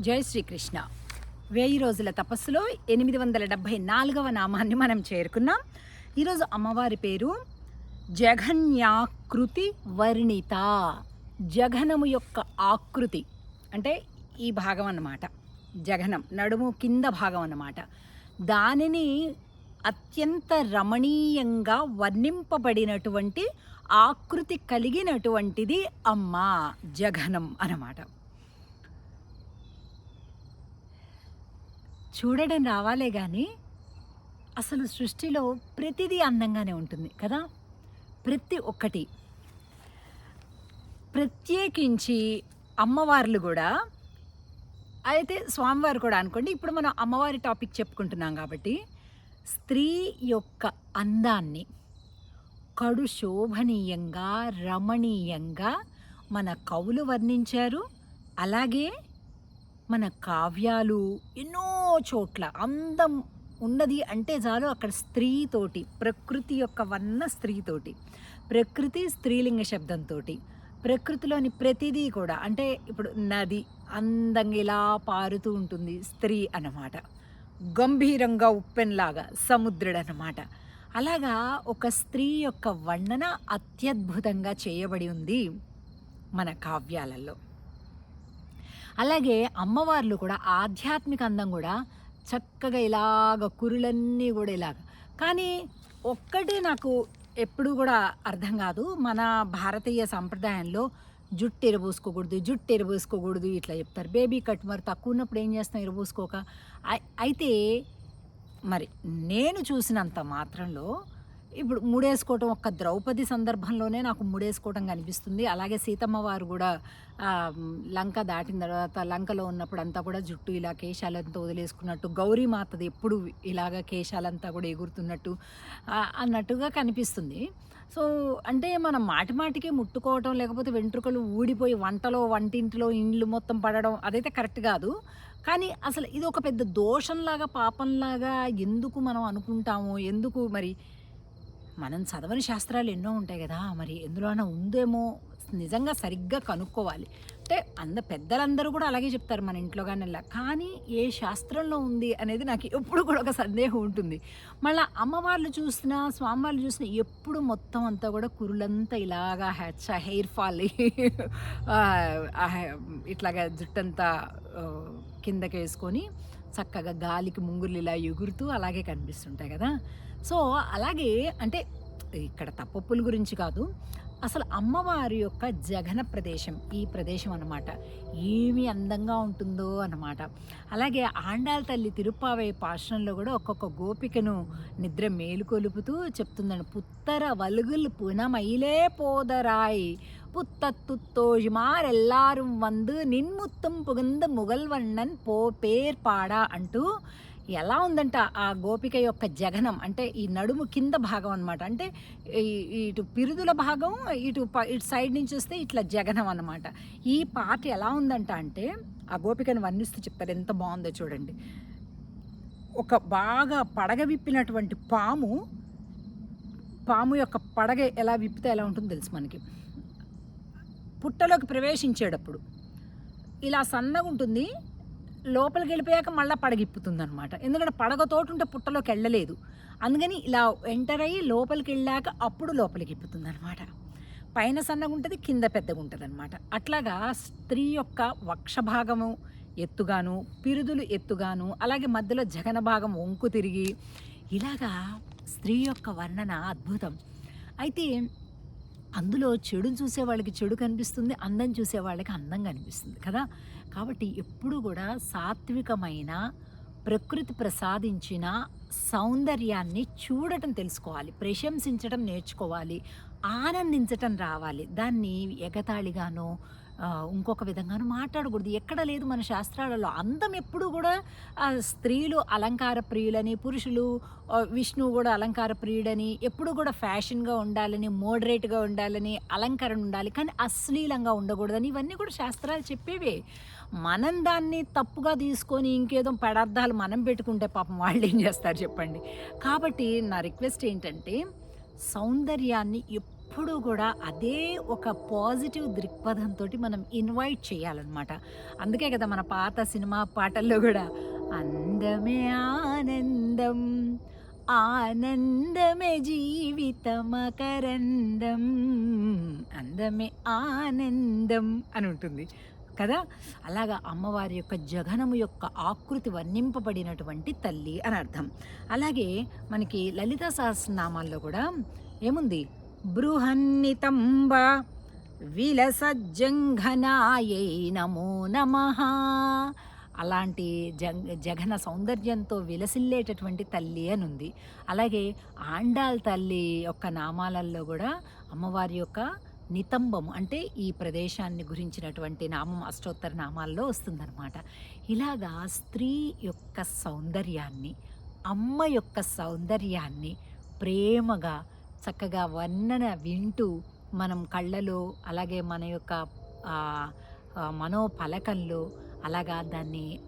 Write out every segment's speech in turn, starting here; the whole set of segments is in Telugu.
జై శ్రీకృష్ణ. వెయ్యి రోజుల తపస్సులో ఎనిమిది వందల డెబ్భై నాలుగవ నామాన్ని మనం చేరుకున్నాం. ఈరోజు అమ్మవారి పేరు జఘన్యాకృతి వర్ణిత. జఘనము యొక్క ఆకృతి అంటే ఈ భాగం అన్నమాట. జఘనం నడుము కింద భాగం అన్నమాట. దానిని అత్యంత రమణీయంగా వర్ణింపబడినటువంటి ఆకృతి కలిగినటువంటిది అమ్మ జఘనం అన్నమాట. చూడడం రావాలే కానీ అసలు సృష్టిలో ప్రతిదీ అందంగానే ఉంటుంది కదా? ప్రతి ఒక్కటి. ప్రత్యేకించి అమ్మవార్లు కూడా అయితే స్వామివారు కూడా అనుకోండి ఇప్పుడు మనం అమ్మవారి టాపిక్ చెప్పుకుంటున్నాం కాబట్టి స్త్రీ యొక్క అందాన్ని కడు శోభనీయంగా రమణీయంగా మన కవులు వర్ణించారు. అలాగే మన కావ్యాలు ఎన్నో చోట్ల అందం ఉన్నది అంటే చాలు అక్కడ స్త్రీతోటి ప్రకృతి యొక్క వన్న స్త్రీతోటి ప్రకృతి స్త్రీలింగ శబ్దంతో ప్రకృతిలోని ప్రతిదీ కూడా అంటే ఇప్పుడు నది అందంగా ఇలా పారుతూ ఉంటుంది స్త్రీ అన్నమాట. గంభీరంగా ఉప్పెన్లాగా సముద్రుడు అన్నమాట అలాగా ఒక స్త్రీ యొక్క వర్ణన అత్యద్భుతంగా చేయబడి ఉంది మన కావ్యాలలో. అలాగే అమ్మవార్లు కూడా ఆధ్యాత్మిక అందం కూడా చక్కగా ఇలాగ కురులన్నీ కూడా ఇలాగ. కానీ ఒక్కటి నాకు ఎప్పుడు కూడా అర్థం కాదు మన భారతీయ సంప్రదాయంలో జుట్టు ఎరబోసుకోకూడదు జుట్టు ఎరబోసుకోకూడదు ఇట్లా చెప్తారు. బేబీ కట్ మరి తక్కువ ఉన్నప్పుడు ఏం చేస్తాం ఎరబోసుకోక? అయితే మరి నేను చూసినంత మాత్రంలో ఇప్పుడు ముడేసుకోవటం ఒక్క ద్రౌపది సందర్భంలోనే నాకు ముడేసుకోవటం కనిపిస్తుంది. అలాగే సీతమ్మ వారు కూడా లంక దాటిన తర్వాత లంకలో ఉన్నప్పుడు అంతా కూడా జుట్టు ఇలా కేశాలంతా వదిలేసుకున్నట్టు గౌరీ మాతది ఎప్పుడు ఇలాగ కేశాలంతా కూడా ఎగురుతున్నట్టు అన్నట్టుగా కనిపిస్తుంది. సో అంటే మనం మాటి మాటికి ముట్టుకోవటం లేకపోతే వెంట్రుకలు ఊడిపోయి వంటలో వంటింటిలో ఇండ్లు మొత్తం పడడం అదైతే కరెక్ట్ కాదు. కానీ అసలు ఇది ఒక పెద్ద దోషంలాగా పాపంలాగా ఎందుకు మనం అనుకుంటాము ఎందుకు మరి మనం చదవని శాస్త్రాలు ఎన్నో ఉంటాయి కదా మరి ఎందులోనైనా ఉందేమో నిజంగా సరిగ్గా కనుక్కోవాలి. అంటే అంద పెద్దలందరూ కూడా అలాగే చెప్తారు మన ఇంట్లో కానీ కానీ ఏ శాస్త్రంలో ఉంది అనేది నాకు ఎప్పుడు కూడా ఒక సందేహం ఉంటుంది. మళ్ళీ అమ్మవార్లు చూసినా స్వామివార్లు చూసినా ఎప్పుడు మొత్తం అంతా కూడా కురులంతా ఇలాగా హెచ్చ హెయిర్ ఫాల్ ఇట్లాగా జుట్టంతా కిందకి వేసుకొని చక్కగా గాలికి ముంగుర్లు ఇలా ఎగురుతూ అలాగే కనిపిస్తుంటాయి కదా. సో అలాగే అంటే ఇక్కడ తప్పప్పుల గురించి కాదు అసలు అమ్మవారి యొక్క జగన ప్రదేశం ఈ ప్రదేశం అనమాట ఏమి అందంగా ఉంటుందో అనమాట అలాగే ఆండాల తల్లి తిరుప్పావై పాషణంలో కూడా ఒక్కొక్క గోపికను నిద్ర మేలుకొలుపుతూ చెప్తుందండి పుత్తర వలుగులు పునమైలే పోదరాయి புத்தத்துத்தோழிமார் எல்லாரும் வந்து నిన్ముత్తం పుగంద ముగల్వన్నన్ పో పేర్ పాడా అంటూ ఎలా ఉందంట ఆ గోపిక యొక్క జగనం? అంటే ఈ నడుము కింద భాగం అనమాట అంటే ఇటు పిరుదుల భాగం ఇటు ఇటు సైడ్ నుంచి వస్తే ఇట్లా జగనం అనమాట ఈ పాట ఎలా ఉందంట అంటే ఆ గోపికను వర్ణిస్తూ చెప్తారు. ఎంత బాగుందో చూడండి. ఒక బాగా పడగ విప్పినటువంటి పాము పాము యొక్క పడగ ఎలా విప్పితే ఎలా ఉంటుందో తెలుసు మనకి. పుట్టలోకి ప్రవేశించేటప్పుడు ఇలా సన్నగా ఉంటుంది లోపలికి వెళ్ళిపోయాక మళ్ళీ పడగిప్పుతుంది అనమాట ఎందుకంటే పడగతోటి ఉంటే పుట్టలోకి వెళ్ళలేదు. అందుకని ఇలా ఎంటర్ అయ్యి లోపలికి వెళ్ళాక అప్పుడు లోపలికి ఇప్పుతుంది అనమాట పైన సన్నగా ఉంటుంది కింద పెద్దగా ఉంటుంది అనమాట అట్లాగా స్త్రీ యొక్క వక్షభాగము ఎత్తుగాను పిరుదులు ఎత్తుగాను అలాగే మధ్యలో జగన భాగం వంకు తిరిగి ఇలాగా స్త్రీ యొక్క వర్ణన అద్భుతం. అయితే అందులో చెడు చూసే వాళ్ళకి చెడు కనిపిస్తుంది అందం చూసే వాళ్ళకి అందం కనిపిస్తుంది కదా. కాబట్టి ఎప్పుడు కూడా సాత్వికమైన ప్రకృతి ప్రసాదించిన సౌందర్యాన్ని చూడటం తెలుసుకోవాలి ప్రశంసించడం నేర్చుకోవాలి ఆనందించటం రావాలి. దాన్ని ఎగతాళిగానో ఇంకొక విధంగాను మాట్లాడకూడదు. ఎక్కడ లేదు మన శాస్త్రాలలో. అందం ఎప్పుడు కూడా స్త్రీలు అలంకార ప్రియులని పురుషులు విష్ణువు కూడా అలంకార ప్రియుడని ఎప్పుడు కూడా ఫ్యాషన్గా ఉండాలని మోడరేట్గా ఉండాలని అలంకరణ ఉండాలి. కానీ అశ్లీలంగా ఉండకూడదని ఇవన్నీ కూడా శాస్త్రాలు చెప్పేవే. మనం దాన్ని తప్పుగా తీసుకొని ఇంకేదో పదార్థాలు మనం పెట్టుకుంటే పాపం వాళ్ళు ఏం చేస్తారు చెప్పండి. కాబట్టి నా రిక్వెస్ట్ ఏంటంటే సౌందర్యాన్ని ఎప్పుడూ కూడా అదే ఒక పాజిటివ్ దృక్పథంతో మనం ఇన్వైట్ చేయాలన్నమాట. అందుకే కదా మన పాత సినిమా పాటల్లో కూడా అందమే ఆనందం ఆనందమే జీవితమకరందం అందమే ఆనందం అని ఉంటుంది. కదా? అలాగా అమ్మవారి యొక్క జగనము యొక్క ఆకృతి వర్ణింపబడినటువంటి తల్లి అని అర్థం. అలాగే మనకి లలిత సహస్రనామాల్లో కూడా ఏముంది? బృహన్నితంబ విలసజ్జంఘనాయై నమో నమః. అలాంటి జ జగన సౌందర్యంతో విలసిల్లేటటువంటి తల్లి అని ఉంది అలాగే ఆండాల్ తల్లి యొక్క నామాలలో కూడా అమ్మవారి యొక్క నితంబం అంటే ఈ ప్రదేశాన్ని గురించినటువంటి నామం అష్టోత్తర నామాల్లో వస్తుందన్నమాట. ఇలాగా స్త్రీ యొక్క సౌందర్యాన్ని అమ్మ యొక్క సౌందర్యాన్ని ప్రేమగా చక్కగా వర్ణన వింటూ మనం కళ్ళలో అలాగే మన యొక్క మనోపలకంలో అలాగా దాన్ని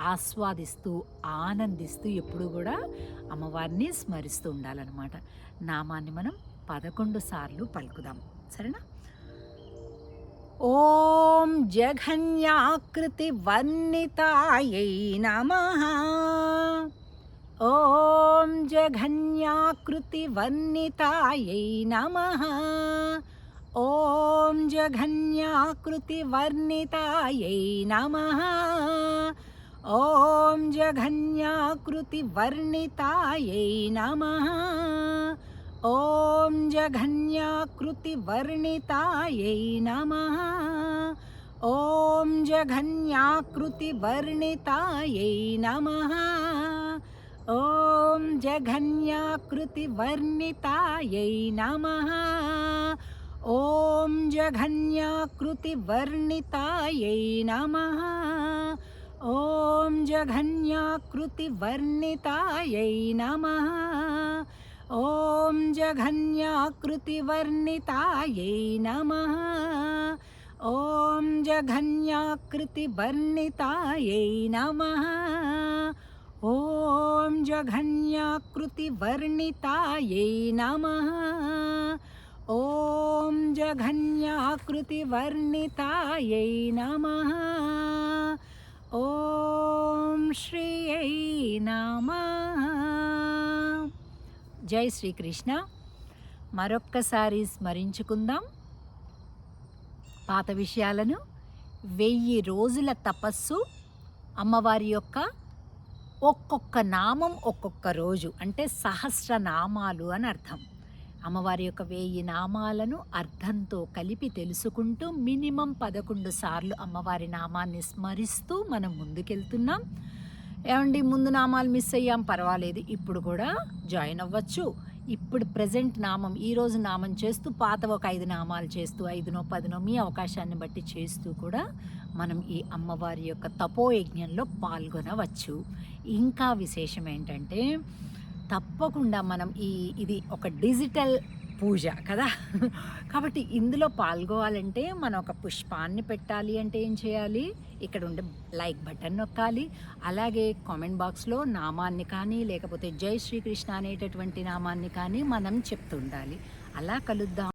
ఆస్వాదిస్తూ ఆనందిస్తూ ఎప్పుడు కూడా అమ్మవారిని స్మరిస్తూ ఉండాలన్నమాట. నామాన్ని మనం పదకొండు సార్లు పలుకుదాం. సరేనా? ఓం జఘన్యాకృతి వర్ణితాయై నమ. ॐ जघन्याकृतिवर्णितायै नमः। ॐ जघन्याकृतिवर्णितायै नमः। ॐ जघन्याकृतिवर्णितायै नमः। ॐ जघन्याकृतिवर्णितायै नमः। ॐ जघन्याकृतिवर्णितायै नमः। ॐ जघन्याकृतिवर्णितायै नमः। ॐ जघन्याकृतिवर्णितायै नमः। ॐ जघन्याकृतिवर्णितायै नमः। ॐ जघन्याकृतिवर्णितायै नमः। ॐ जघन्याकृतिवर्णितायै नमः। ॐ ॐ నమ. ఓం జఘన్యాకృతి వర్ణితాయై నమ. ఓం శ్రీయై నమ. జై శ్రీకృష్ణ. మరొక్కసారి స్మరించుకుందాం. పాత విషయాలను వెయ్యి రోజుల తపస్సు అమ్మవారి యొక్క ఒక్కొక్క నామం ఒక్కొక్క రోజు. అంటే సహస్ర నామాలు అని అర్థం. అమ్మవారి యొక్క వెయ్యి నామాలను అర్థంతో కలిపి తెలుసుకుంటూ మినిమం పదకొండు సార్లు అమ్మవారి నామాన్ని స్మరిస్తూ మనం ముందుకెళ్తున్నాం. ఏమండి ముందు నామాలు మిస్ అయ్యాం పర్వాలేదు. ఇప్పుడు కూడా జాయిన్ అవ్వచ్చు. ఇప్పుడు ప్రజెంట్ నామం ఈ రోజు నామం చేస్తూ పాత ఒక ఐదు నామాలు చేస్తూ ఐదునో పదినో మీ అవకాశాన్ని బట్టి చేస్తూ కూడా మనం ఈ అమ్మవారి యొక్క తపోయజ్ఞంలో పాల్గొనవచ్చు. ఇంకా విశేషం ఏంటంటే తప్పకుండా మనం ఈ ఇది ఒక డిజిటల్ పూజ కదా? కాబట్టి ఇందులో పాల్గొవాలంటే మనం ఒక పుష్పాన్ని పెట్టాలి అంటే ఏం చేయాలి? ఇక్కడ ఉండే లైక్ బటన్ నొక్కాలి. అలాగే కామెంట్ బాక్స్లో నామాన్ని కానీ లేకపోతే జై శ్రీకృష్ణ అనేటటువంటి నామాన్ని కానీ మనం చెప్తుండాలి. అలా కలుద్దాం.